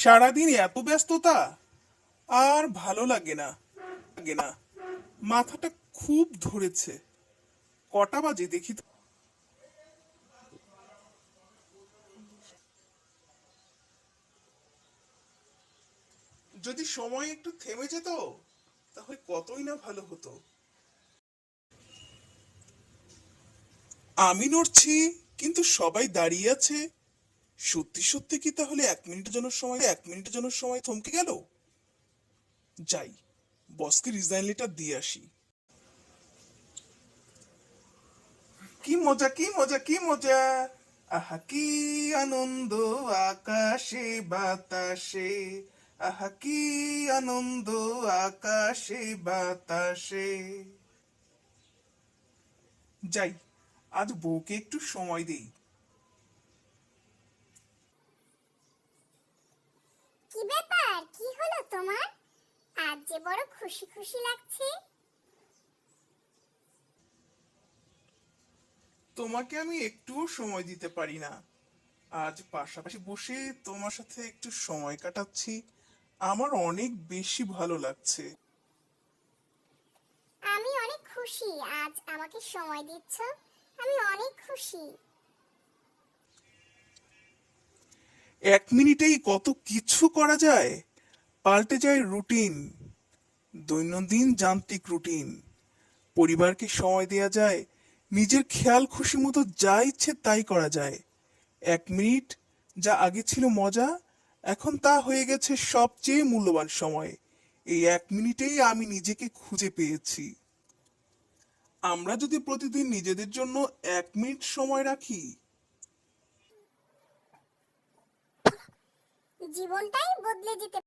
সারাদিন এত ব্যস্ততা? আর ভালো লাগে না। লাগে না। মাথাটা খুব ধরেছে। কটা বাজে দেখি তো। যদি সময় একটু থেমে যেত, তাহলে কতই না ভালো হতো। আমি নড়ছি, কিন্তু সবাই দাঁড়িয়ে আছে। সত্যি সত্যি কি তাহলে এক মিনিটের জন্য সময়, এক মিনিটের জন্য সময় থমকে গেল? যাই, বসকে রিজাইন লেটার দিয়ে আসি। কি মজা কি মজা কি মজা? আহা, কি আনন্দ আকাশে, বাতাসে। আহা, কি আনন্দ আকাশে, বাতাসে। যাই, আজ বউকে একটু সময় দেই। কি ব্যাপার? কি হলো তোমার? আজ যে বড় খুশি খুশি লাগছে। তোমাকে আমি একটুও সময় দিতে পারি না। আজ পাশাপাশি বসে তোমার সাথে একটু সময় কাটাচ্ছি। আমার অনেক বেশি ভালো লাগছে। আমি অনেক খুশি। আজ আমাকে সময় দিচ্ছ। আমি অনেক খুশি। এক মিনিটেই কত কিছু করা যায়? পাল্টে যায় রুটিন। দৈনন্দিন যান্ত্রিক রুটিন। পরিবারকে সময় দেওয়া যায়। নিজের খেয়াল খুশি মতো যা ইচ্ছে তাই করা যায়। এক মিনিট যা আগে ছিল মজা, এখন তা হয়ে গেছে সবচেয়ে মূল্যবান সময়। এই এক মিনিটেই আমি নিজেকে খুঁজে পেয়েছি। আমরা যদি প্রতিদিন নিজেদের জন্য এক মিনিট সময় রাখি জীবনটাই বদলে যেতে